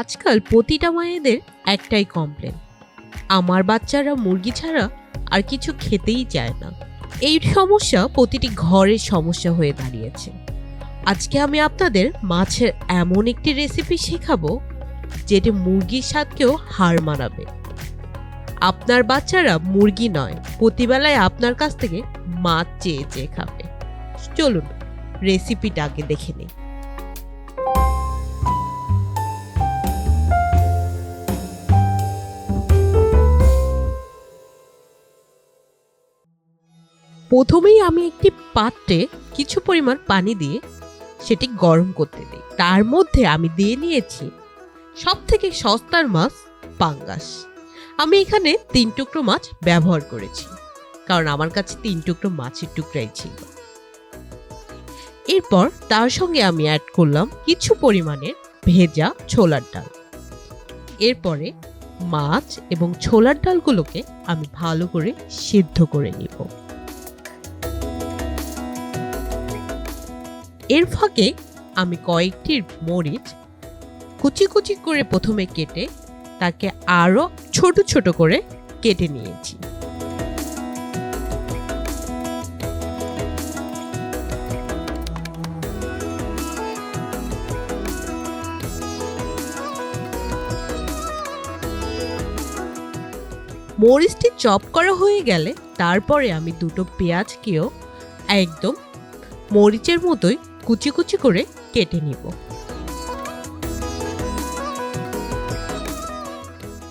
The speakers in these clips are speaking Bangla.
আজকাল প্রতিটা মায়েদের একটাই কমপ্লেন আমার বাচ্চারা মুরগি ছাড়া আর কিছু খেতেই চায় না। এই সমস্যা প্রতিটি ঘরের সমস্যা হয়ে দাঁড়িয়েছে। আজকে আমি আপনাদের মাছের এমন একটি রেসিপি শেখাবো, যেটি মুরগির স্বাদকেও হার মানাবে। আপনার বাচ্চারা মুরগি নয়, প্রতিবেলায় আপনার কাছ থেকে মাছ চেয়ে চেয়ে খাবে। চলুন রেসিপিটা আগে দেখে নিই। প্রথমেই আমি একটি পাত্রে কিছু পরিমাণ পানি দিয়ে সেটি গরম করতে দিই। তার মধ্যে আমি দিয়ে নিয়েছি সব থেকে সস্তার মাছ পাঙ্গাস। আমি এখানে তিন টুকরো মাছ ব্যবহার করেছি, কারণ আমার কাছে তিন টুকরো মাছের টুকরাই ছিল। এরপর তার সঙ্গে আমি অ্যাড করলাম কিছু পরিমাণের ভেজা ছোলার ডাল। এরপরে মাছ এবং ছোলার ডালগুলোকে আমি ভালো করে সিদ্ধ করে নিব। এর ফাঁকে আমি কয়েকটি মরিচ কুচি কুচি করে প্রথমে কেটে তাকে আরও ছোট ছোট করে কেটে নিয়েছি। মরিচটি চপ করা হয়ে গেলে তারপরে আমি দুটো পেঁয়াজকেও একদম মরিচের মতোই কুচি কুচি করে কেটে নিব।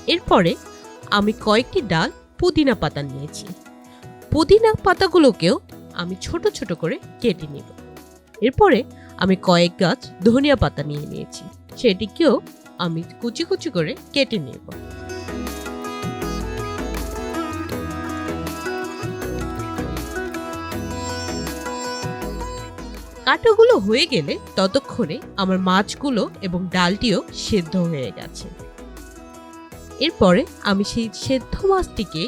এরপরে আমি কয়েকটি ডাল পুদিনা পাতা নিয়েছি। পুদিনা পাতাগুলোকেও আমি ছোট ছোট করে কেটে নিব। এরপরে আমি কয়েক গাছ ধনিয়া পাতা নিয়ে নিয়েছি। সেটিকেও আমি কুচি কুচি করে কেটে নেব। কাটাগুলো হয়ে গেলে ততক্ষণে আমার মাছগুলো এবং ডালটিও সেদ্ধ হয়ে গেছে। এরপরে আমি সেই সেদ্ধ মাছটিকে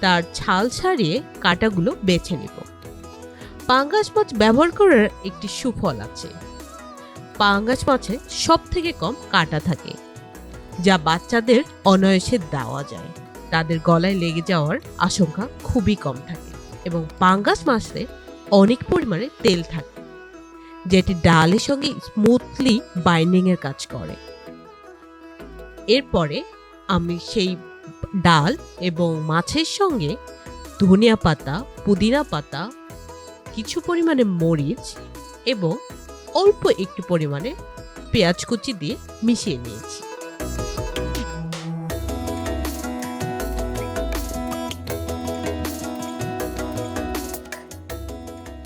তার ছাল ছাড়িয়ে কাটাগুলো বেছে নেব। পাঙ্গাস মাছ ব্যবহার করার একটি সুফল আছে। পাঙ্গাস মাছে সব থেকে কম কাটা থাকে, যা বাচ্চাদের অনায়াসে দেওয়া যায়। তাদের গলায় লেগে যাওয়ার আশঙ্কা খুবই কম থাকে এবং পাঙ্গাস মাছে অনেক পরিমাণে তেল থাকে। যেটি ডালের সঙ্গে স্মুথলি বাইন্ডিং এর কাজ করে। এরপরে আমি সেই ডাল এবং মাছের সঙ্গে ধনিয়া পাতা, পুদিনা পাতা, কিছু পরিমাণে মরিচ এবং অল্প একটু পরিমাণে পেঁয়াজ কুচি দিয়ে মিশিয়ে নিয়েছি।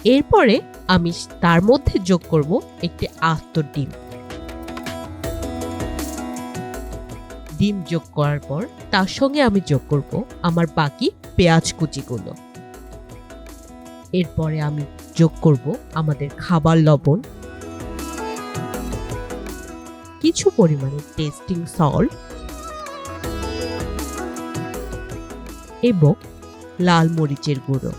এরপরে আমি তার মধ্যে যোগ করব একটি আস্ত ডিম। ডিম যোগ করার পর তার সঙ্গে আমি যোগ করব আমার বাকি পেঁয়াজ কুচিগুলো। এরপরে আমি যোগ করব আমাদের খাবার লবণ। কিছু পরিমাণে টেস্টিং সল্ট এবং লাল মরিচের গুঁড়ো।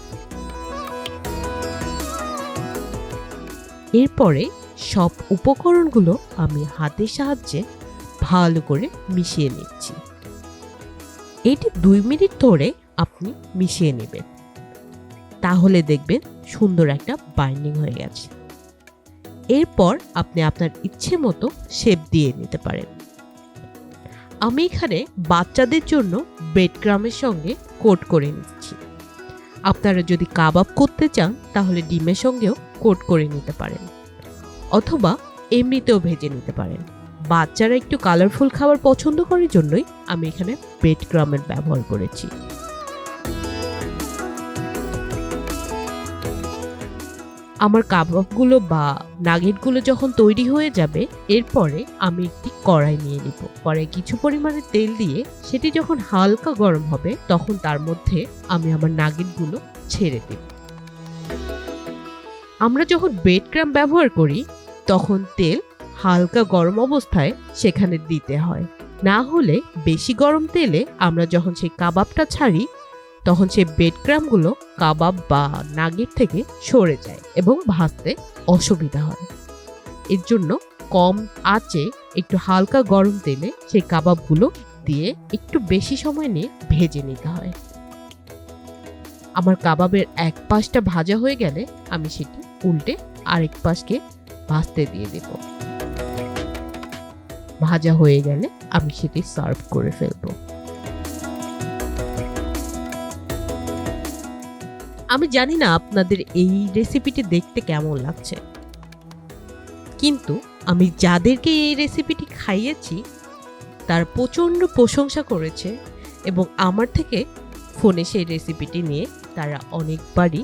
এরপরে সব উপকরণগুলো আমি হাতের সাহায্যে ভালো করে মিশিয়ে নিচ্ছি। এটি দুই মিনিট ধরে আপনি মিশিয়ে নেবেন। তাহলে দেখবেন সুন্দর একটা বাইন্ডিং হয়ে গেছে। এরপর আপনি আপনার ইচ্ছে মতো শেপ দিয়ে নিতে পারেন। আমি এখানে বাচ্চাদের জন্য বেডগ্রামের সঙ্গে কোট করে নিচ্ছি। আপনারা যদি কাবাব করতে চান, তাহলে ডিমের সঙ্গেও কোট করে নিতে পারেন। অথবা এমনিতেও ভেজে নিতে পারেন। বাচ্চারা একটু কালারফুল খাবার পছন্দ করার জন্যই আমি এখানে পেট ক্রামের ব্যবহার করেছি। আমার কাবাবগুলো বা নাগেটগুলো যখন তৈরি হয়ে যাবে, এরপরে আমি একটি কড়াই নিয়ে নিব। কড়াই কিছু পরিমাণে তেল দিয়ে সেটি যখন হালকা গরম হবে, তখন তার মধ্যে আমি আমার নাগেটগুলো ছেড়ে দেব। আমরা যখন বেড ক্রাম ব্যবহার করি, তখন তেল হালকা গরম অবস্থায় সেখানে দিতে হয়। না হলে বেশি গরম তেলে আমরা যখন সেই কাবাবটা ছাড়ি তখন সেই বেড ক্রামগুলো কাবাব বা নাগেট থেকে সরে যায় এবং ভাজতে অসুবিধা হয়। এর জন্য কম আঁচে একটু হালকা গরম তেলে সেই কাবাবগুলো দিয়ে একটু বেশি সময় নিয়ে ভেজে নিতে হয়। আমার কাবাবের এক পাশটা ভাজা হয়ে গেলে আমি সেটি উল্টে আরেক পাশকে ভাজতে দিয়ে দেব। ভাজা হয়ে গেলে আমি সেটি সার্ভ করে ফেলব। আমি জানি না আপনাদের এই রেসিপিটি দেখতে কেমন লাগছে। কিন্তু আমি যাদেরকে এই রেসিপিটি খাইয়েছি, তার প্রচণ্ড প্রশংসা করেছে এবং আমার থেকে ফোনে সেই রেসিপিটি নিয়ে তারা অনেকবারই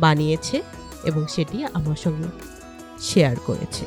বানিয়েছে এবং সেটি আমার সঙ্গে শেয়ার করেছে।